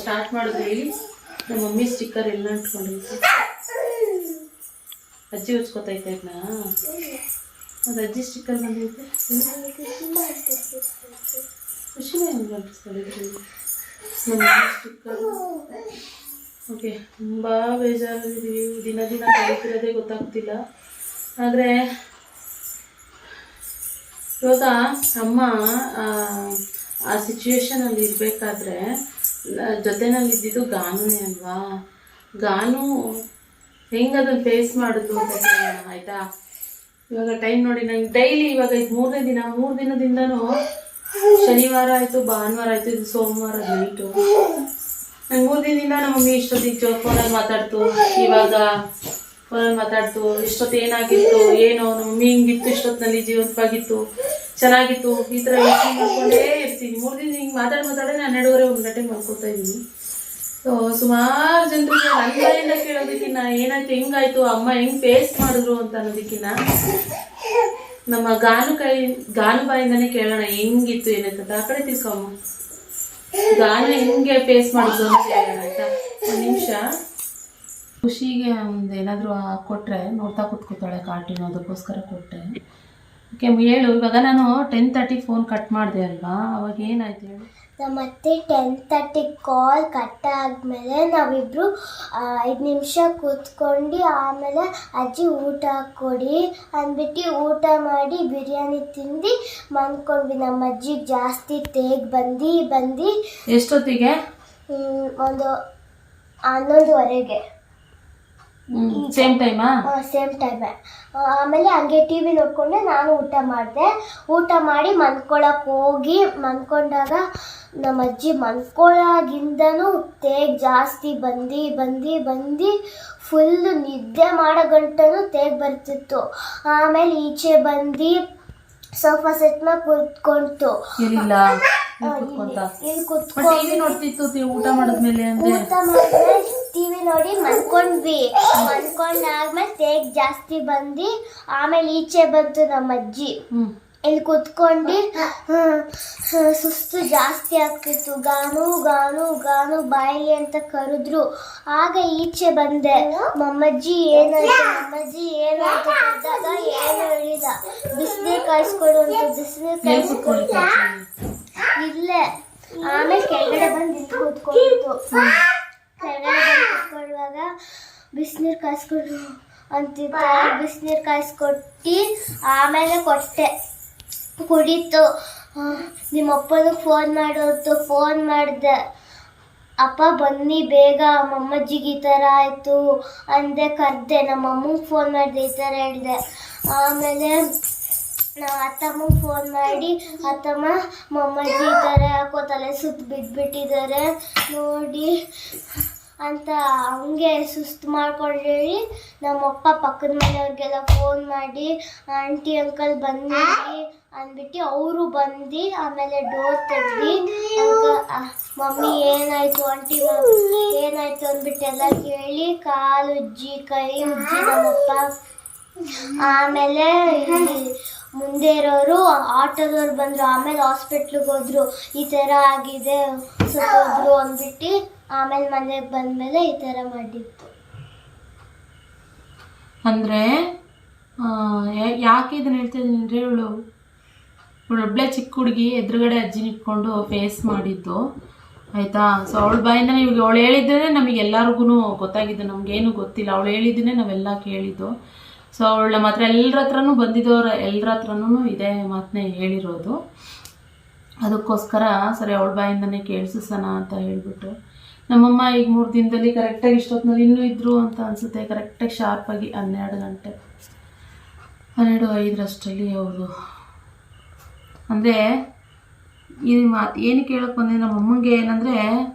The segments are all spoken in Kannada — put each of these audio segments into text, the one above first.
ಸ್ಟಾರ್ಟ್ ಮಾಡಿದ್ರೆ ಹೇಳಿ. ನಮ್ಮ ಮಮ್ಮಿ ಸ್ಟಿಕ್ಕರ್ ಎಲ್ಲ ಅಂಟ್ಕೊಂಡೈತೆ ಅಜ್ಜಿ ಉಚ್ಕೊತೈತೆ ಅದನ್ನ ಅದು ಅಜ್ಜಿ ಸ್ಟಿಕ್ಕರ್ ಬಂದೈತೆ ಖುಷಿನೇ ಹೆಂಗೆ ಇದ್ರಲ್ಲಿ. ನಮ್ಮ ಸ್ಟಿಕ್ಕರ್ ಓಕೆ, ತುಂಬ ಬೇಜಾರಿದ್ದೀವಿ ದಿನ ದಿನ ಕಲಿತಿರೋದೇ ಗೊತ್ತಾಗ್ತಿಲ್ಲ. ಆದರೆ, ಇವಾಗ ಅಮ್ಮ ಆ, ಸಿಚುವೇಶನ್ ಅಲ್ಲಿ ಇರಬೇಕಾದ್ರೆ ಜೊತೆನಲ್ಲಿ ಇದ್ದಿದ್ದು ಗಾನುನೇ ಅಲ್ವಾ? ಗಾನು ಹೆಂಗೆ ಅದನ್ನು ಫೇಸ್ ಮಾಡೋದು ಅಂತ ಆಯಿತಾ? ಇವಾಗ ಟೈಮ್ ನೋಡಿ ನಂಗೆ ಡೈಲಿ ಇವಾಗ ಇದು ಮೂರನೇ ದಿನ ಮೂರು ದಿನದಿಂದನೂ ಶನಿವಾರ ಆಯಿತು ಭಾನುವಾರ ಆಯಿತು ಇದು ಸೋಮವಾರ ನೈಟು ನಂಗೆ ಮೂರು ದಿನದಿಂದ ನಮ್ಮ ಮಮ್ಮಿ ಇಷ್ಟೊತ್ತಿಗೆ ಫೋನಲ್ಲಿ ಮಾತಾಡ್ತು ಇವಾಗ ಫೋನಲ್ಲಿ ಮಾತಾಡ್ತು ಇಷ್ಟೊತ್ತು ಏನಾಗಿತ್ತು ಏನೋ ನಮ್ಮ ಮಮ್ಮಿ ಹಿಂಗಿತ್ತು ಇಷ್ಟೊತ್ತಿನಲ್ಲಿ ಜೀವಂತವಾಗಿತ್ತು. ಚೆನ್ನಾಗಿತ್ತು. ಈ ಥರ ಯೋಚನೆ ಮಾಡ್ಕೊಂಡೇ ಇರ್ತೀನಿ. ಮೂರು ದಿನ ಹಿಂಗೆ ಮಾತಾಡಿ ಮಾತಾಡಿ ನಾನು ಹನ್ನೆರಡುವರೆ ಒಂದು ಗಂಟೆ ಮಾಡ್ಕೊತಾ ಇದ್ದೀನಿ. ಸೊ ಸುಮಾರು ಜನರಿಗೆ ನನ್ನ ಕೇಳೋದಕ್ಕಿನ್ನ ಏನಾಯ್ತು, ಹೆಂಗಾಯ್ತು, ಅಮ್ಮ ಹೆಂಗ್ ಫೇಸ್ ಮಾಡಿದ್ರು ಅಂತ ಅನ್ನೋದಕ್ಕಿನ್ನ ನಮ್ಮ ಗಾನು ಕೈ, ಗಾನು ಬಾಯಿಂದನೇ ಕೇಳೋಣ, ಹೆಂಗಿತ್ತು, ಏನಾಯ್ತು ಆ ಕಡೆ ತಿಳ್ಕೊಮ್ಮ. ಗಾನು ಹೆಂಗೆ ಫೇಸ್ ಮಾಡಿದ್ರು ಅಂತ ಕೇಳೋಣ ಆಯ್ತಾ? ಒಂದು ನಿಮಿಷ. ಖುಷಿಗೆ ಒಂದು ಏನಾದರೂ ಕೊಟ್ಟರೆ ನೋಡ್ತಾ ಕೂತ್ಕೋತಾಳೆ ಕಾರ್ಟೂನ್ ಅದಕ್ಕೋಸ್ಕರ ಕೊಟ್ಟೆ ಓಕೆ ಹೇಳು ಇವಾಗ ನಾನು ಟೆನ್ ತರ್ಟಿ ಫೋನ್ ಕಟ್ ಮಾಡಿದೆ ಅಲ್ವಾ? ಅವಾಗ ಏನಾಯ್ತು ಹೇಳು? ಅತ್ತೆ ಟೆನ್ ತರ್ಟಿ ಕಾಲ್ ಕಟ್ ಆದಮೇಲೆ ನಾವಿಬ್ಬರು ಐದು ನಿಮಿಷ ಕೂತ್ಕೊಂಡು ಆಮೇಲೆ ಅಜ್ಜಿ ಊಟ ಕೊಡಿ ಅಂದ್ಬಿಟ್ಟು ಊಟ ಮಾಡಿ ಬಿರಿಯಾನಿ ತಿಂದು ಮನ್ಕೊಂಡ್ವಿ. ನಮ್ಮ ಅಜ್ಜಿ ಜಾಸ್ತಿ ತೇಗ್ ಬಂದು ಬಂದು ಎಷ್ಟೊತ್ತಿಗೆ? ಒಂದು ಹನ್ನೊಂದುವರೆಗೆ. ಸೇಮ್ ಟೈಮಾ ಸೇಮ್ ಟೈಮೆ ಆಮೇಲೆ ಹಂಗೆ ಟಿ ವಿ ನೋಡ್ಕೊಂಡೆ ನಾನು ಊಟ ಮಾಡಿದೆ. ಊಟ ಮಾಡಿ ಮನ್ಕೊಳಕ್ಕೆ ಹೋಗಿ ಮನ್ಕೊಂಡಾಗ ನಮ್ಮ ಅಜ್ಜಿ ಮನ್ಕೊಳಗಿಂದನೂ ತೇಗ್ ಜಾಸ್ತಿ ಬಂದು ಬಂದು ಬಂದು ಫುಲ್ ನಿದ್ದೆ ಮಾಡೋ ಗಂಟನೂ ತೇಗ್ ಬರ್ತಿತ್ತು. ಆಮೇಲೆ ಈಚೆ ಬಂದು ಸೋಫಾ ಸೆಟ್ ಮೇಲೆ ಕೂತ್ಕೊಂತು. ಇಲ್ಲ ಟಿವಿ ನೋಡ್ತಿತ್ತು ಊಟ ಮಾಡಿದ್ಮೇಲೆ ಊಟ ಮಾಡಿದ್ರೆ ಟಿವಿ ನೋಡಿ ಮನ್ಕೊಂಡ್ವಿ ಮನ್ಕೊಂಡಾದ್ಮೇಲೆ ತೇಗ್ ಜಾಸ್ತಿ ಬಂದು ಆಮೇಲೆ ಈಚೆ ಬಂತು ನಮ್ಮ ಅಜ್ಜಿ ಇಲ್ಲಿ ಕುತ್ಕೊಂಡು ಸುಸ್ತು ಜಾಸ್ತಿ ಆಗ್ತಿತ್ತು. ಗಾನು ಗಾನು ಗಾನು ಬಾಯಿಲಿ ಅಂತ ಕರೆದ್ರು. ಆಗ ಈಚೆ ಬಂದೆ. ಮಮ್ಮಜ್ಜಿ ಏನಾಯ್ತು? ಮಮ್ಮಜ್ಜಿ ಏನಾಯ್ತು ಕರೆದಾಗ ಏನು ಹೇಳಿದ? ಬಿಸಿನೀರು ಕಾಯಿಸ್ಕೊಡು ಅಂತ ಬಿಸಿನೀರು ಕಾಯಿಸ್ಕೊಡ್ತ? ಇಲ್ಲೇ. ಆಮೇಲೆ ಕೆಳಗಡೆ ಬಂದು ಇಲ್ಲಿ ಕೂತ್ಕೊಂಡಿತ್ತು ಕೆಳಗಡೆ ಬಂದು ಕೂತ್ಕೊಳ್ಳುವಾಗ ಬಿಸಿನೀರು ಕಾಯಿಸ್ಕೊಡು ಅಂತಿದ್ದ ಬಿಸಿನೀರು ಕಾಯಿಸ್ಕೊಟ್ಟು ಆಮೇಲೆ ಕೊಟ್ಟೆ. ಕುಡೀತು ನಿಮ್ಮಪ್ಪನಿಗೆ ಫೋನ್ ಮಾಡೋದು ಫೋನ್ ಮಾಡಿದೆ. ಅಪ್ಪ, ಬನ್ನಿ ಬೇಗ ಮಮ್ಮಜ್ಜಿಗೆ ಈ ಥರ ಆಯಿತು ಅಂದೆ ಕರೆದೆ. ನಮ್ಮ ಅಮ್ಮಂಗೆ ಫೋನ್ ಮಾಡಿದೆ, ಈ ಥರ ಹೇಳಿದೆ. ಆಮೇಲೆ ನಾವು ಅತ್ತಮ್ಮಗೆ ಫೋನ್ ಮಾಡಿ, ಅತ್ತಮ್ಮ, ಮಮ್ಮಜ್ಜಿ ಈ ಥರ ಯಾಕೋ ತಲೆ ಸುತ್ತ ಬಿದ್ದುಬಿಟ್ಟಿದ್ದಾರೆ ನೋಡಿ. ಅಂತ ಹಂಗೆ ಸುಸ್ತು ಮಾಡ್ಕೊಂಡು ಹೇಳಿ ನಮ್ಮಪ್ಪ ಪಕ್ಕದ ಮನೆಯವ್ರಿಗೆಲ್ಲ ಫೋನ್ ಮಾಡಿ ಆಂಟಿ ಅಂಕಲ್ ಬನ್ನಿ ಅಂದ್ಬಿಟ್ಟು ಅವರು ಬಂದು ಆಮೇಲೆ ಡೋರ್ ತೆಗ್ದು ಮಮ್ಮಿ ಏನಾಯಿತು ಆಂಟಿ ಏನಾಯಿತು? ಅಂದ್ಬಿಟ್ಟು ಎಲ್ಲ ಕೇಳಿ ಕಾಲು ಉಜ್ಜಿ ಕೈ ಉಜ್ಜಿ ನಮ್ಮಪ್ಪ. ಆಮೇಲೆ ಮುಂದೆ ಇರೋರು, ಆಟೋದವ್ರು ಬಂದರು, ಆಮೇಲೆ ಹಾಸ್ಪಿಟ್ಲಿಗೆ ಹೋದ್ರು, ಈ ಥರ ಆಗಿದೆ ಸತ್ತೋದ್ರು ಅಂದ್ಬಿಟ್ಟು ಆಮೇಲೆ ಮನೆಗೆ ಬಂದಮೇಲೆ ಈ ಥರ ಮಾಡಿತ್ತು ಅಂದ್ರೆ ಯಾಕೆ ಇದನ್ನ ಹೇಳ್ತಾ ಇದ್ದೀನಿ ಅಂದ್ರೆ ಇವಳು ಇವಳು ಒಬ್ಳೆ ಚಿಕ್ಕ ಹುಡುಗಿ, ಎದುರುಗಡೆ ಅಜ್ಜಿ ಇಟ್ಕೊಂಡು ಫೇಸ್ ಮಾಡಿದ್ದು. ಆಯ್ತಾ? ಸೊ ಅವಳ ಬಾಯಿಂದ ಇವಾಗ, ಅವಳು ಹೇಳಿದ್ರೆ ನಮಗೆ ಎಲ್ಲರಿಗೂ ಗೊತ್ತಾಗಿದ್ದು ನಮಗೇನು ಗೊತ್ತಿಲ್ಲ. ಅವಳು ಹೇಳಿದ್ದನ್ನೇ ನಾವೆಲ್ಲ ಕೇಳಿದ್ದು. ಸೊ ಅವಳ ಮಾತ್ರ ಎಲ್ಲರ ಹತ್ರನೂ ಬಂದಿದ್ದವ್ರ ಎಲ್ಲರ ಹತ್ರನೂ ಇದೇ ಮಾತನ್ನೇ ಹೇಳಿರೋದು. ಅದಕ್ಕೋಸ್ಕರ ಸರಿ ಅವಳ ಬಾಯಿಂದನೇ ಕೇಳಿಸೋಣ ಅಂತ ಹೇಳ್ಬಿಟ್ಟು. ನಮ್ಮಮ್ಮ ಈಗ ಮೂರು ದಿನದಲ್ಲಿ ಕರೆಕ್ಟಾಗಿ ಇಷ್ಟೊತ್ತಿನಲ್ಲಿ ಇನ್ನೂ ಇದ್ರು ಅಂತ ಅನಿಸುತ್ತೆ. ಕರೆಕ್ಟಾಗಿ ಶಾರ್ಪಾಗಿ ಹನ್ನೆರಡು ಗಂಟೆ. ಹನ್ನೆರಡು ಐದರಷ್ಟರಲ್ಲಿ ಅವರು. ಅಂದರೆ, ಈ ಮಾತು ಏನು ಕೇಳೋಕೆ ಬಂದೆ, ನಮ್ಮಮ್ಮಂಗೆ ಏನಂದರೆ,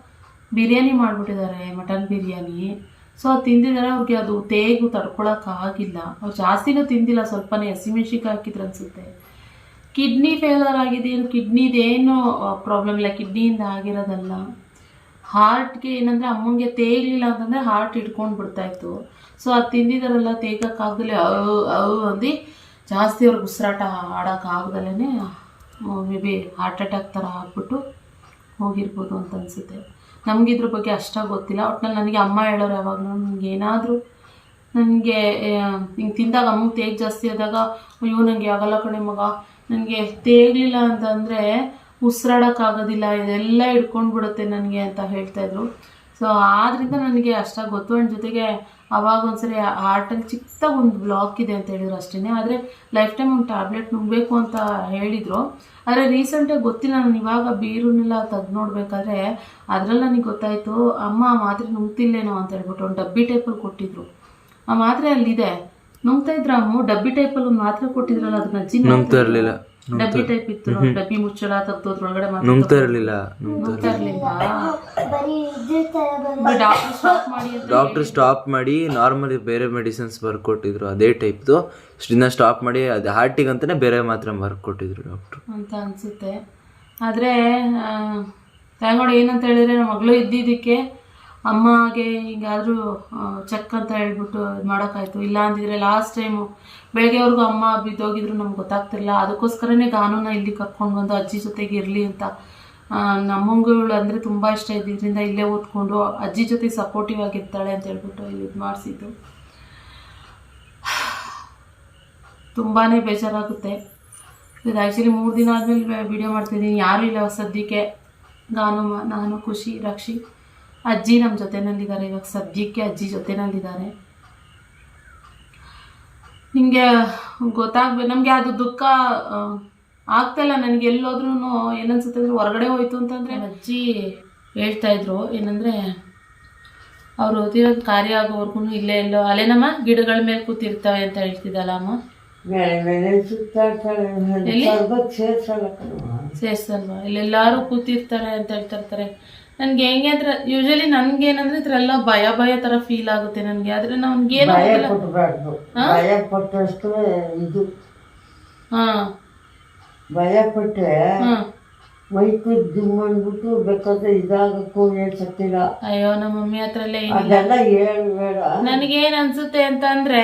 ಬಿರಿಯಾನಿ ಮಾಡಿಬಿಟ್ಟಿದ್ದಾರೆ, ಮಟನ್ ಬಿರಿಯಾನಿ. ಸೊ ಅದು ತಿಂದಿದ್ದಾರೆ, ಅವ್ರಿಗೆ ಅದು ತೇಗು ತಡ್ಕೊಳಕ್ಕಾಗಿಲ್ಲ ಅವ್ರು ಜಾಸ್ತಿನೂ ತಿಂದಿಲ್ಲ, ಸ್ವಲ್ಪನೇ ಹಸಿಮೆಣ್ಸಿಕಾಯಿ ಹಾಕಿದ್ರು ಅನಿಸುತ್ತೆ. ಕಿಡ್ನಿ ಫೇಲರ್ ಆಗಿದೆ, ಕಿಡ್ನಿದೇನು ಪ್ರಾಬ್ಲಮ್ ಇಲ್ಲ, ಕಿಡ್ನಿಯಿಂದ ಆಗಿರೋದಲ್ಲ. ಹಾರ್ಟ್ಗೆ ಏನಂದರೆ ಅಮ್ಮಂಗೆ ತೇಗಲಿಲ್ಲ ಅಂತಂದರೆ ಹಾರ್ಟ್ ಹಿಡ್ಕೊಂಡು ಬಿಡ್ತಾಯಿತ್ತು ಸೊ ಅದು ತಿಂದಿದ್ದಾರಲ್ಲ ತೇಗಕ್ಕಾಗದಲ್ಲೇ ಅವು ಅವು ಅಂದು ಜಾಸ್ತಿ ಅವ್ರಿಗೆ ಉಸಿರಾಟ ಆಡೋಕ್ಕಾಗ್ದಲೇ ಮೇ ಬಿ ಹಾರ್ಟ್ ಅಟ್ಯಾಕ್ ಥರ ಆಗ್ಬಿಟ್ಟು ಹೋಗಿರ್ಬೋದು ಅಂತ ಅನಿಸುತ್ತೆ. ನಮಗೆ ಇದ್ರ ಬಗ್ಗೆ ಅಷ್ಟಾಗಿ ಗೊತ್ತಿಲ್ಲ. ಒಟ್ನಲ್ಲಿ ನನಗೆ ಅಮ್ಮ ಹೇಳೋರು ಯಾವಾಗಲೂ ನನಗೆ ಏನಾದರೂ ನನಗೆ ಹಿಂಗೆ ತಿಂದಾಗ ಅಮ್ಮಗೆ ತೇಗ್ ಜಾಸ್ತಿ ಆದಾಗ, ಅಯ್ಯೋ ನನಗೆ ಆಗಲ್ಲ ಕಣೆ ಮಗ. ನನಗೆ ತೇಗಲಿಲ್ಲ ಅಂತಂದರೆ ಉಸಿರಾಡೋಕ್ಕಾಗೋದಿಲ್ಲ ಇದೆಲ್ಲ ಹಿಡ್ಕೊಂಡು ಬಿಡುತ್ತೆ ನನಗೆ ಅಂತ ಹೇಳ್ತಾಯಿದ್ರು ಸೊ ಆದ್ರಿಂದ ನನಗೆ ಅಷ್ಟಾಗಿ ಗೊತ್ತು. ಆ್ಯಂಡ್ ಜೊತೆಗೆ ಅವಾಗ ಒಂದ್ಸರಿ ಹಾರ್ಟಲ್ಲಿ ಚಿಕ್ಕ ಒಂದು ಬ್ಲಾಕ್ ಇದೆ ಅಂತ ಹೇಳಿದ್ರು ಅಷ್ಟೇ ಆದರೆ ಲೈಫ್ ಟೈಮ್ ಒಂದು ಟ್ಯಾಬ್ಲೆಟ್ ನುಗ್ಬೇಕು ಅಂತ ಹೇಳಿದರು. ಆದರೆ ರೀಸೆಂಟಾಗಿ ಗೊತ್ತಿಲ್ಲ. ನಾನು ಇವಾಗ ಬೀರುನೆಲ್ಲ ತೆಗ್ದು ನೋಡಬೇಕಾದ್ರೆ ಅದರಲ್ಲಿ ನನಗೆ ಗೊತ್ತಾಯಿತು, ಅಮ್ಮ ಮಾತ್ರೆ ನುಂಗ್ತಿಲ್ಲೇನೋ ಅಂತ ಹೇಳ್ಬಿಟ್ಟು ಒಂದು ಡಬ್ಬಿ ಟೈಪಲ್ಲಿ ಕೊಟ್ಟಿದ್ರು. ಆ ಮಾತ್ರೆ ಅಲ್ಲಿದೆ. ನುಂಗ್ತಾ ಇದ್ರ ಅಮ್ಮ, ಡಬ್ಬಿ ಟೈಪಲ್ಲಿ ಒಂದು ಮಾತ್ರೆ ಕೊಟ್ಟಿದ್ರಲ್ಲ, ಅದನ್ನ ಅಜ್ಜಿ ನುಂಗ್ತಾ ಇರಲಿಲ್ಲ. ಡಬ್ಬಿ ಟೈಪ್ ಇತ್ತು ನೋಡಿ, ಡಬ್ಬಿ ಮುಚ್ಚಳ ತೆಗ್ದೋದ್ರೊಳಗಡೆ ಮಾತ್ರ ನುಂಗ್ತಾ ಇರಲಿಲ್ಲ ನುಂಗ್ತಾ ಇರ್ಲಿಲ್ವಾ ಬರೀ ಡಾಕ್ಟರ್ ಸ್ಟಾಪ್ ಮಾಡಿ ಅಂತ ಡಾಕ್ಟರ್ ಸ್ಟಾಪ್ ಮಾಡಿ ನಾರ್ಮಲಿ ಬೇರೆ ಮೆಡಿಸಿನ್ಸ್ ಬರ್ಕೊಟ್ಟಿದ್ರು ಅದೇ ಟೈಪ್ದು ಇನ್ನ ಸ್ಟಾಪ್ ಮಾಡಿ ಅದು ಹಾರ್ಟಿಗೆ ಅಂತಾನೆ ಬೇರೆ ಮಾತ್ರ ಬರ್ಕೊಟ್ಟಿದ್ರು ಡಾಕ್ಟ್ರು ಅಂತ ಅನ್ಸುತ್ತೆ. ಆದರೆ ತಗೊಂಡು ಏನಂತ ಹೇಳಿದ್ರೆ ನಮ್ಮ ಮಗಳು ಇದ್ದಿದ್ದಕ್ಕೆ ಅಮ್ಮಗೆ ಹಿಂಗಾದ್ರೂ ಚೆಕ್ ಅಂತ ಹೇಳ್ಬಿಟ್ಟು ಇದು ಮಾಡೋಕ್ಕಾಯ್ತು. ಇಲ್ಲ ಅಂದಿದ್ರೆ ಲಾಸ್ಟ್ ಟೈಮು ಬೆಳಗ್ಗೆವರೆಗೂ ಅಮ್ಮ ಬಿದ್ದೋಗಿದ್ರು, ನಮ್ಗೆ ಗೊತ್ತಾಗ್ತಿರಲಿಲ್ಲ. ಅದಕ್ಕೋಸ್ಕರನೇ ಗಾನೂನ ಇಲ್ಲಿ ಕರ್ಕೊಂಡು ಬಂದು ಅಜ್ಜಿ ಜೊತೆಗೆ ಇರಲಿ ಅಂತ. ನಮ್ಮಂಗಳು ಅಂದರೆ ತುಂಬ ಇಷ್ಟ ಇದ್ದಿದ್ದರಿಂದ ಇಲ್ಲೇ ಓದ್ಕೊಂಡು ಅಜ್ಜಿ ಜೊತೆ ಸಪೋರ್ಟಿವ್ ಆಗಿರ್ತಾಳೆ ಅಂತ ಹೇಳ್ಬಿಟ್ಟು ಇಲ್ಲಿ ಇದು ಮಾಡಿಸಿದ್ದು. ತುಂಬಾ ಬೇಜಾರಾಗುತ್ತೆ. ಇದು ಆ್ಯಕ್ಚುಲಿ ಮೂರು ದಿನ ಆದಮೇಲೆ ವಿಡಿಯೋ ಮಾಡ್ತಿದ್ದೀನಿ ಯಾರೂ ಇಲ್ಲ ಸದ್ಯಕ್ಕೆ. ನಾನು ನಾನು, ಖುಷಿ, ರಕ್ಷಿ. ಅಜ್ಜಿ ನಮ್ಮ ಜೊತೆನಲ್ಲಿದ್ದಾರೆ. ಇವಾಗ ಸದ್ಯಕ್ಕೆ ಅಜ್ಜಿ ಜೊತೆನಲ್ಲಿದ್ದಾರೆ. ನಿಮಗೆ ಗೊತ್ತಾಗ್ಬೇಕು. ನಮಗೆ ಅದು ದುಃಖ ಆಗ್ತಾಯಿಲ್ಲ. ನನಗೆ ಎಲ್ಲೋದ್ರೂ ಏನನ್ಸುತ್ತೆ ಅಂದರೆ ಹೊರಗಡೆ ಹೋಯ್ತು ಅಂತಂದರೆ ಅಜ್ಜಿ ಹೇಳ್ತಾ ಇದ್ರು ಏನಂದರೆ ಅವ್ರು ಓದಿರೋದು ಕಾರ್ಯ ಆಗೋವರೆಗೂ ಇಲ್ಲೇ ಎಲ್ಲೋ ಅಲೆನಮ್ಮ ಗಿಡಗಳ ಮೇಲೆ ಕೂತಿರ್ತಾವೆ ಅಂತ ಹೇಳ್ತಿದ್ದಲ್ಲ ಅಮ್ಮ? ಸೇರ್ಸಲ್ವಾ? ಇಲ್ಲೆಲ್ಲಾರು ಕೂತಿರ್ತಾರೆ ಅಂತ ಹೇಳ್ತಾ ಇರ್ತಾರೆ. ನನ್ಗೆ ಹೆಂಗೆ ಅಂದ್ರೆ ಯೂಶಲಿ ನನ್ಗೇನಂದ್ರೆ ಇದ್ರೆಲ್ಲ ಭಯ ಭಯ ತರ ಫೀಲ್ ಆಗುತ್ತೆ ನನ್ಗೆ. ಆದ್ರೆ ನನ್ಗೇನು ಹಾ? ಭಯ ಪಟ್ಟಷ್ಟು ಇದು. ಹಾ. ಭಯ ಪಟ್ಟೆ ಹಾ. ಮೈಕು ಜಿಮ್ ಅಂದ್ಬಿಟ್ಟು ಬೇಕಾದ್ರೆ ಇದಾಗಕ್ಕೂ ಹೇಳ್ಸಕ್ತಿಲ್ಲ ಅಯ್ಯೋ ನಮ್ಮ ಮಮ್ಮಿ ಹತ್ರ ಅದೆಲ್ಲ ಹೇಳ್ಬೇಡ. ನನಗೇನು ಅನ್ಸುತ್ತೆ ಅಂತ ಅಂದ್ರೆ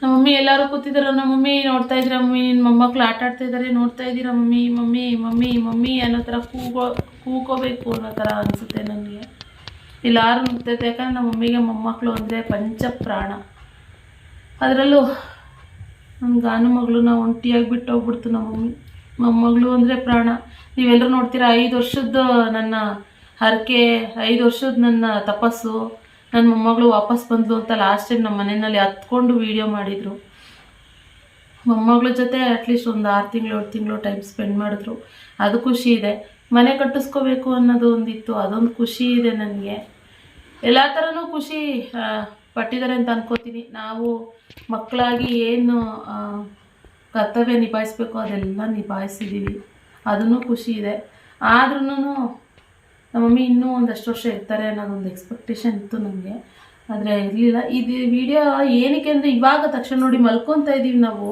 ನಮ್ಮ ಮಮ್ಮಿ ಎಲ್ಲರೂ ಕೂತಿದ್ದಾರೆ ನಮ್ಮ ಮಮ್ಮಿ ನೋಡ್ತಾ ಇದ್ರ ಮಮ್ಮಿ ನಿನ್ನ ಮೊಮ್ಮಕ್ಳು ಆಟ ಆಡ್ತಾ ಇದಾರೆ, ನೋಡ್ತಾ ಇದ್ದೀರ ಮಮ್ಮಿ ಮಮ್ಮಿ ಮಮ್ಮಿ ಮಮ್ಮಿ ಅನ್ನೋ ಥರ ಕೂಗೋ, ಕೂಕೋಬೇಕು ಅನ್ನೋ ಥರ ಅನಿಸುತ್ತೆ ನನಗೆ. ಎಲ್ಲರೂ ನುಗ್ತೈತೆ ಯಾಕಂದ್ರೆ ನಮ್ಮ ಮಮ್ಮಿಗೆ ಮೊಮ್ಮಕ್ಕಳು ಅಂದರೆ ಪಂಚ ಪ್ರಾಣ. ಅದರಲ್ಲೂ ನನ್ನ ಗಾನು ಮಗಳನ್ನ ಒಂಟಿಯಾಗಿ ಬಿಟ್ಟು ಹೋಗ್ಬಿಡ್ತು ನಮ್ಮ ಮಮ್ಮಿ ಮೊಮ್ಮಗಳು ಅಂದರೆ ಪ್ರಾಣ. ನೀವೆಲ್ಲರೂ ನೋಡ್ತೀರಾ, ಐದು ವರ್ಷದ ನನ್ನ ಹರಕೆ, ಐದು ವರ್ಷದ ನನ್ನ ತಪಸ್ಸು. ನನ್ನ ಮೊಮ್ಮಗಳು ವಾಪಸ್ ಬಂದ್ಲು ಅಂತ ಲಾಸ್ಟ್ ಟೈಮ್ ನಮ್ಮ ಮನೆಯಲ್ಲಿ ಹತ್ಕೊಂಡು ವೀಡಿಯೋ ಮಾಡಿದರು. ಮೊಮ್ಮಗಳ ಜೊತೆ ಅಟ್ಲೀಸ್ಟ್ ಒಂದು ಆರು ತಿಂಗಳು, ಏಳು ತಿಂಗಳು ಟೈಮ್ ಸ್ಪೆಂಡ್ ಮಾಡಿದ್ರು. ಅದು ಖುಷಿ ಇದೆ. ಮನೆ ಕಟ್ಟಿಸ್ಕೋಬೇಕು ಅನ್ನೋದು ಒಂದಿತ್ತು, ಅದೊಂದು ಖುಷಿ ಇದೆ ನನಗೆ. ಎಲ್ಲ ಥರನೂ ಖುಷಿ ಪಟ್ಟಿದ್ದಾರೆ ಅಂತ ಅನ್ಕೋತೀನಿ. ನಾವು ಮಕ್ಕಳಾಗಿ ಏನು ಕರ್ತವ್ಯ ನಿಭಾಯಿಸ್ಬೇಕು ಅದೆಲ್ಲ ನಿಭಾಯಿಸಿದ್ದೀವಿ ಅದನ್ನು ಖುಷಿ ಇದೆ. ಆದ್ರೂ ನಮ್ಮ ಮಮ್ಮಿ ಇನ್ನೂ ಒಂದಷ್ಟು ವರ್ಷ ಇರ್ತಾರೆ ಅನ್ನೋದೊಂದು ಎಕ್ಸ್ಪೆಕ್ಟೇಷನ್ ಇತ್ತು ನನಗೆ ಆದರೆ ಇರಲಿಲ್ಲ. ಇದು ವಿಡಿಯೋ ಏನಕ್ಕೆ ಅಂದರೆ ಇವಾಗ ತಕ್ಷಣ ನೋಡಿ ಮಲ್ಕೊತಾ ಇದ್ದೀವಿ ನಾವು.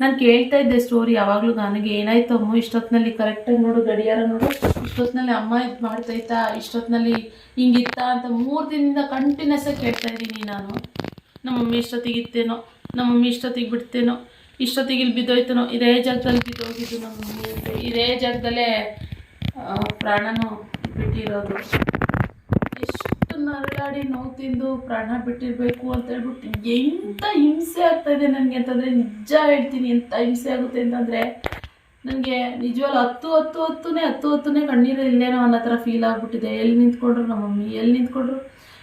ನಾನು ಕೇಳ್ತಾ ಇದ್ದೆ ಸ್ಟೋರಿ ಯಾವಾಗಲೂ ನನಗೆ ಏನಾಯ್ತು ಅಮ್ಮ? ಇಷ್ಟೊತ್ತಿನಲ್ಲಿ ಕರೆಕ್ಟಾಗಿ ನೋಡು, ಗಡಿಯಾರ ನೋಡು. ಇಷ್ಟೊತ್ತಿನಲ್ಲಿ ಅಮ್ಮ ಇದು ಮಾಡ್ತೈತಾ? ಇಷ್ಟೊತ್ತಿನಲ್ಲಿ ಹಿಂಗಿತ್ತಾ ಅಂತ ಮೂರು ದಿನದಿಂದ ಕಂಟಿನ್ಯೂಸ್ ಆಗಿ ಕೇಳ್ತಾ ಇದ್ದೀನಿ ನಾನು. ನಮ್ಮ ಮಮ್ಮಿ ಇಷ್ಟೊತ್ತಿಗೆ ಇತ್ತೇನೋ? ನಮ್ಮ ಮಮ್ಮಿ ಇಷ್ಟೊತ್ತಿಗೆ ಬಿಡ್ತೇನೋ? ಇಷ್ಟೊತ್ತಿಗೆ ಇಲ್ಲಿ ಬಿದ್ದೋಯ್ತೇನೋ? ಇದೇ ಜಾಗದಲ್ಲಿ ಬಿದ್ದೋಗಿದ್ದು ನಮ್ಮ ಮಮ್ಮಿ ಇದೇ ಜಾಗದಲ್ಲೇ ಪ್ರಾಣನೂ ಬಿಟ್ಟಿರೋದು. ಎಷ್ಟು ನರಳಾಡಿ ನೋವು ತಿಂದು ಪ್ರಾಣ ಬಿಟ್ಟಿರಬೇಕು ಅಂತ ಹೇಳ್ಬಿಟ್ಟು ಎಂಥ ಹಿಂಸೆ ಆಗ್ತಾ ಇದೆ ನನಗೆ ಅಂತಂದರೆ ನಿಜ ಹೇಳ್ತೀನಿ ಎಂಥ ಹಿಂಸೆ ಆಗುತ್ತೆ ಅಂತಂದರೆ ನನಗೆ ನಿಜವಾಗ್ಲೂ ಹತ್ತು ಹತ್ತು ಹತ್ತುನೇ ಹತ್ತು ಹತ್ತುನೇ ಕಣ್ಣೀರು ಇಲ್ಲೇನೋ ಅನ್ನೋ ಥರ ಫೀಲ್ ಆಗಿಬಿಟ್ಟಿದೆ. ಎಲ್ಲಿ ನಿಂತ್ಕೊಂಡ್ರು ನಮ್ಮ ಮಮ್ಮಿ? ಎಲ್ಲಿ ನಿಂತ್ಕೊಂಡ್ರು?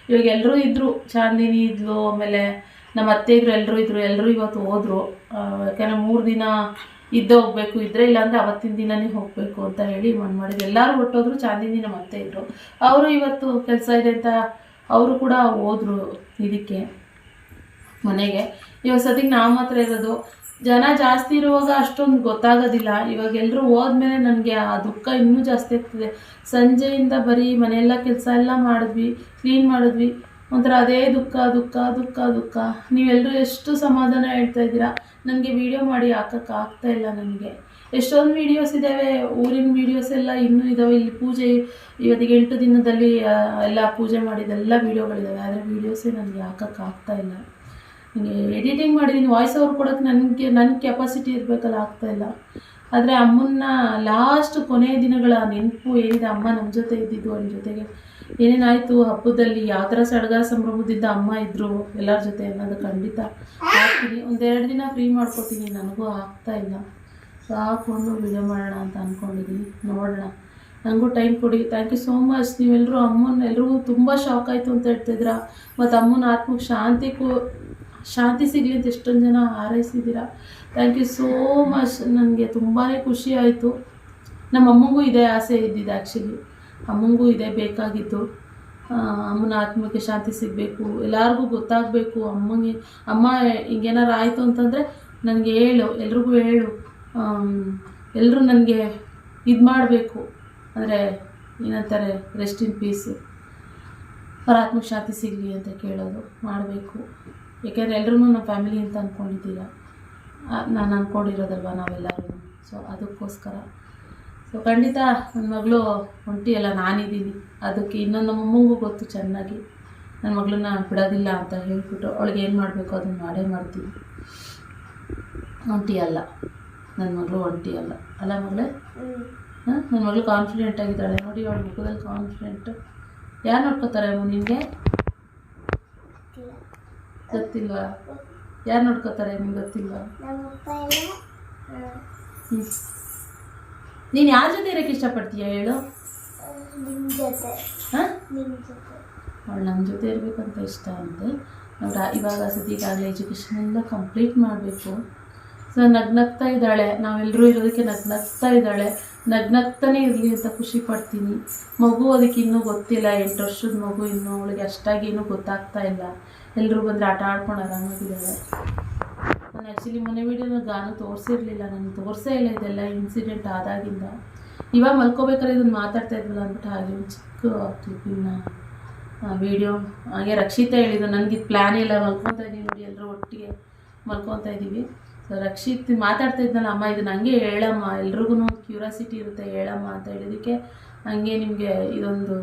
ಇವಾಗ ಎಲ್ಲರೂ ಇದ್ದರು ಚಾಂದಿನಿ ಇದ್ಲು, ಆಮೇಲೆ ನಮ್ಮ ಅತ್ತೆ ಇದ್ರು ಎಲ್ಲರೂ ಇದ್ರು ಎಲ್ಲರೂ ಇವತ್ತು ಹೋದರು. ಯಾಕಂದ್ರೆ ಮೂರು ದಿನ ಇದ್ದೇ ಹೋಗ್ಬೇಕು, ಇದ್ರೆ ಇಲ್ಲಾಂದ್ರೆ ಅವತ್ತಿನ ದಿನನೇ ಹೋಗಬೇಕು ಅಂತ ಹೇಳಿ ಮನ್ ಮಾಡಿದ್ರು. ಎಲ್ಲರೂ ಹೊಟ್ಟೋದ್ರು ಚಾಂದಿನಿ ನಮ್ಮ ಅತ್ತೆ ಇದ್ರು. ಅವರು ಇವತ್ತು ಕೆಲಸ ಇದೆ ಅಂತ ಅವರು ಕೂಡ ಹೋದ್ರು ಇದಕ್ಕೆ, ಮನೆಗೆ. ಇವಾಗ ಸದ್ಯಕ್ಕೆ ನಾವು ಮಾತ್ರ ಇರೋದು. ಜನ ಜಾಸ್ತಿ ಇರುವಾಗ ಅಷ್ಟೊಂದು ಗೊತ್ತಾಗೋದಿಲ್ಲ. ಇವಾಗ ಎಲ್ಲರೂ ಹೋದ್ಮೇಲೆ ನನಗೆ ಆ ದುಃಖ ಇನ್ನೂ ಜಾಸ್ತಿ ಆಗ್ತಿದೆ. ಸಂಜೆಯಿಂದ ಬರೀ ಮನೆಯೆಲ್ಲ ಕೆಲಸ ಎಲ್ಲ ಮಾಡಿದ್ವಿ ಕ್ಲೀನ್ ಮಾಡಿದ್ವಿ. ಒಂಥರ ಅದೇ ದುಃಖ ದುಃಖ ದುಃಖ ದುಃಖ. ನೀವೆಲ್ಲರೂ ಎಷ್ಟು ಸಮಾಧಾನ ಹೇಳ್ತಾ ಇದ್ದೀರಾ? ನನಗೆ ವಿಡಿಯೋ ಮಾಡಿ ಹಾಕಕ್ಕೆ ಆಗ್ತಾ ಇಲ್ಲ ನನಗೆ ಎಷ್ಟೊಂದು ವೀಡಿಯೋಸ್ ಇದ್ದಾವೆ ಊರಿನ ವೀಡಿಯೋಸ್ ಎಲ್ಲ ಇನ್ನೂ ಇದ್ದಾವೆ ಇಲ್ಲಿ ಪೂಜೆ, ಇವತ್ತಿಗೆ ಎಂಟು ದಿನದಲ್ಲಿ ಎಲ್ಲ ಪೂಜೆ ಮಾಡಿದೆಲ್ಲ ವೀಡಿಯೋಗಳಿದ್ದಾವೆ ಆದರೆ ವೀಡಿಯೋಸೇ ನನಗೆ ಹಾಕಕ್ಕೆ ಆಗ್ತಾ ಇಲ್ಲ. ನನಗೆ ಎಡಿಟಿಂಗ್ ಮಾಡಿದ್ದೀನಿ ವಾಯ್ಸ್ ಓವರ್ ಕೊಡೋಕ್ಕೆ ನನಗೆ ನನ್ನ ಕೆಪಾಸಿಟಿ ಇರಬೇಕಲ್ಲ, ಆಗ್ತಾ ಇಲ್ಲ. ಆದರೆ ಅಮ್ಮನ್ನ ಲಾಸ್ಟ್ ಕೊನೆಯ ದಿನಗಳ ನೆನಪು ಏನಿದೆ? ಅಮ್ಮ ನಮ್ಮ ಜೊತೆ ಇದ್ದಿದ್ದು, ಅವ್ರ ಜೊತೆಗೆ ಏನೇನಾಯಿತು? ಹಬ್ಬದಲ್ಲಿ ಯಾವ ಥರ ಸಡಗರ ಸಂಭ್ರಮದಿಂದ ಅಮ್ಮ ಇದ್ದರು ಎಲ್ಲರ ಜೊತೆ ಅನ್ನೋದು ಖಂಡಿತ. ಹಾಕ್ತೀನಿ. ಒಂದೆರಡು ದಿನ ಫ್ರೀ ಮಾಡ್ಕೊತೀನಿ. ನನಗೂ ಆಗ್ತಾ ಇಲ್ಲ. ಸೊ ಹಾಕ್ಕೊಂಡು ವಿಡಿಯೋ ಮಾಡೋಣ ಅಂತ ಅಂದ್ಕೊಂಡಿದ್ದೀನಿ ನೋಡೋಣ. ನನಗೂ ಟೈಮ್ ಕೊಡಿ. ಥ್ಯಾಂಕ್ ಯು ಸೋ ಮಚ್ ನೀವೆಲ್ಲರೂ ಅಮ್ಮನ ಎಲ್ಲರಿಗೂ ತುಂಬ ಶಾಕ್ ಆಯಿತು ಅಂತ ಹೇಳ್ತಿದ್ರ ಮತ್ತು ಅಮ್ಮನ ಆತ್ಮಕ್ಕೆ ಶಾಂತಿ ಕೂ, ಶಾಂತಿ ಸಿಗಲಿ ಅಂತ ಎಷ್ಟೊಂದು ಜನ ಹಾರೈಸಿದ್ದೀರಾ? ಥ್ಯಾಂಕ್ ಯು ಸೋ ಮಚ್ ನನಗೆ ತುಂಬಾ ಖುಷಿ ಆಯಿತು. ನಮ್ಮ ಅಮ್ಮಗೂ ಇದೇ ಆಸೆ ಇದ್ದಿದ್ದು ಆ್ಯಕ್ಚುಲಿ ಅಮ್ಮಂಗೂ ಇದೇ ಬೇಕಾಗಿತ್ತು ಅಮ್ಮನ ಆತ್ಮಕ್ಕೆ ಶಾಂತಿ ಸಿಗಬೇಕು. ಎಲ್ಲರಿಗೂ ಗೊತ್ತಾಗಬೇಕು, ಅಮ್ಮಂಗೆ, ಅಮ್ಮ ಹಿಂಗೇನಾರು ಆಯಿತು ಅಂತಂದರೆ ನನಗೆ ಹೇಳು, ಎಲ್ರಿಗೂ ಹೇಳು. ಎಲ್ಲರೂ ನನಗೆ ಇದು ಮಾಡಬೇಕು. ಅಂದರೆ ಏನಂತಾರೆ ರೆಸ್ಟ್ ಇನ್ ಪೀಸು ಅವ್ರ ಶಾಂತಿ ಸಿಗಲಿ ಅಂತ ಕೇಳೋದು, ಮಾಡಬೇಕು. ಯಾಕೆಂದರೆ ಎಲ್ಲರೂ ನಮ್ಮ ಫ್ಯಾಮಿಲಿ ಅಂತ ಅಂದ್ಕೊಂಡಿದ್ದೀರ ನಾನು ಅಂದ್ಕೊಂಡಿರೋದಲ್ವ ನಾವೆಲ್ಲರೂ? ಸೊ ಅದಕ್ಕೋಸ್ಕರ. ಸೊ ಖಂಡಿತ ನನ್ನ ಮಗಳು ಒಂಟಿ ಅಲ್ಲ ನಾನಿದ್ದೀನಿ. ಅದಕ್ಕೆ ಇನ್ನೊಂದು ನಮ್ಮ ಅಮ್ಮಂಗೂ ಗೊತ್ತು ಚೆನ್ನಾಗಿ. ನನ್ನ ಮಗಳನ್ನ ಬಿಡೋದಿಲ್ಲ ಅಂತ ಹೇಳ್ಬಿಟ್ಟು ಅವಳಿಗೆ ಏನು ಮಾಡಬೇಕು ಅದನ್ನು ಮಾಡೇ ಮಾಡ್ತೀವಿ. ಒಂಟಿ ಅಲ್ಲ. ನನ್ನ ಮಗಳು ಒಂಟಿ ಅಲ್ಲ. ಅಲ್ಲ ಮಗಳೇ? ಹಾಂ? ನನ್ನ ಮಗಳು ಕಾನ್ಫಿಡೆಂಟ್ ಆಗಿದ್ದಾಳೆ. ನೋಡಿ ಅವಳ ಮುಖದಲ್ಲಿ ಕಾನ್ಫಿಡೆಂಟು ಯಾರು ನೋಡ್ಕೋತಾರೆ ಅಮ್ಮ ನಿಮಗೆ ಗೊತ್ತಿಲ್ವಾ? ಯಾರು ನೋಡ್ಕೋತಾರೆ ನಿಮ್ಗೆ ಗೊತ್ತಿಲ್ವಾ? ಎಲ್ಲ ಹ್ಞೂ ನೀನು ಯಾರ ಜೊತೆ ಇರೋಕ್ಕೆ ಇಷ್ಟಪಡ್ತೀಯ ಹೇಳು? ನಿಮ್ಮ ಜೊತೆ. ಹಾಂ? ನಿಮ್ಮ ಜೊತೆ. ಅವಳು ನಮ್ಮ ಜೊತೆ ಇರಬೇಕಂತ ಇಷ್ಟ ಅಂತೆ. ನೋಡ ಇವಾಗ ಸದ್ಯಕ್ಕಾಗಲೇ ಎಜುಕೇಷನ್ ಎಲ್ಲ ಕಂಪ್ಲೀಟ್ ಮಾಡಬೇಕು. ಸೊ ನಗ್ನಗ್ತಾ ಇದ್ದಾಳೆ. ನಾವೆಲ್ಲರೂ ಇರೋದಕ್ಕೆ ನಗ್ನಗ್ತಾ ಇದ್ದಾಳೆ. ನಗ್ನಗ್ತಾನೆ ಇರಲಿ ಅಂತ ಖುಷಿ ಪಡ್ತೀನಿ. ಮಗು ಅದಕ್ಕೆ ಇನ್ನೂ ಗೊತ್ತಿಲ್ಲ. ಎಂಟು ವರ್ಷದ ಮಗು ಇನ್ನೂ ಅವಳಿಗೆ ಅಷ್ಟಾಗಿ ಏನೂ ಗೊತ್ತಾಗ್ತಾ ಇಲ್ಲ. ಎಲ್ಲರೂ ಬಂದರೆ ಆಟ ಆಡ್ಕೊಂಡು ಆರಾಮಾಗಿದ್ದಾಳೆ. ಆ್ಯಕ್ಚುಲಿ ಮೊನ್ನೆ ವೀಡಿಯೋನ ನಾನು ತೋರಿಸಿರಲಿಲ್ಲ, ನಾನು ತೋರಿಸೇ ಇಲ್ಲ ಇದೆಲ್ಲ ಇನ್ಸಿಡೆಂಟ್ ಆದಾಗಿಂದ. ಇವಾಗ ಮಲ್ಕೋಬೇಕಾದ್ರೆ ಇದನ್ನು ಮಾತಾಡ್ತಾ ಇದ್ವಲ್ಲ ಅಂದ್ಬಿಟ್ಟು ಹಾಗೆ ಒಂದು ಚಿಕ್ಕ ಕ್ಲಿಪ್ಪಿನ ವಿಡಿಯೋ ಹಾಗೆ ರಕ್ಷಿತಾ ಹೇಳಿದ್ದು ನನಗೆ ಪ್ಲ್ಯಾನ್ ಇಲ್ಲ, ಮಲ್ಕೊತಾ ಇದ್ದೀವಿ ನೋಡಿ ಎಲ್ಲರೂ ಒಟ್ಟಿಗೆ ಮಲ್ಕೊತಾ ಇದ್ದೀವಿ ಸೊ ರಕ್ಷಿತ್ ಮಾತಾಡ್ತಾ ಇದ್ನಲ್ಲ, ಅಮ್ಮ ಇದನ್ನ ಹಂಗೆ ಹೇಳಮ್ಮ ಎಲ್ರಿಗೂ ಕ್ಯೂರಿಯಾಸಿಟಿ ಇರುತ್ತೆ, ಹೇಳಮ್ಮ ಅಂತ ಹೇಳಿದ್ದಕ್ಕೆ ಹಂಗೆ ನಿಮಗೆ ಇದೊಂದು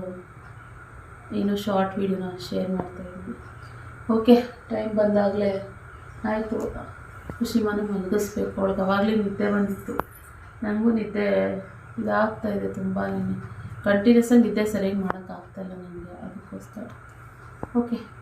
ಏನು ಶಾರ್ಟ್ ವೀಡಿಯೋನ ಶೇರ್ ಮಾಡ್ತಾ ಇದ್ವಿ. ಓಕೆ ಟೈಮ್ ಬಂದಾಗಲೇ ಆಯಿತು. ಖುಷಿ ಮನ ಮಲಗಿಸ್ಬೇಕು ಅವಳಿಗೆ ಅವಾಗಲೇ ನಿದ್ದೆ ಬಂದಿತ್ತು. ನನಗೂ ನಿದ್ದೆ ಇದಾಗ್ತಾ ಇದೆ ತುಂಬಾ ಕಂಟಿನ್ಯೂಸ್ ಆಗಿ ನಿದ್ದೆ ಸರಿಯಾಗಿ ಮಾಡೋಕ್ಕಾಗ್ತಾಯಿಲ್ಲ ನನಗೆ ಅದಕ್ಕೋಸ್ಕರ. ಓಕೆ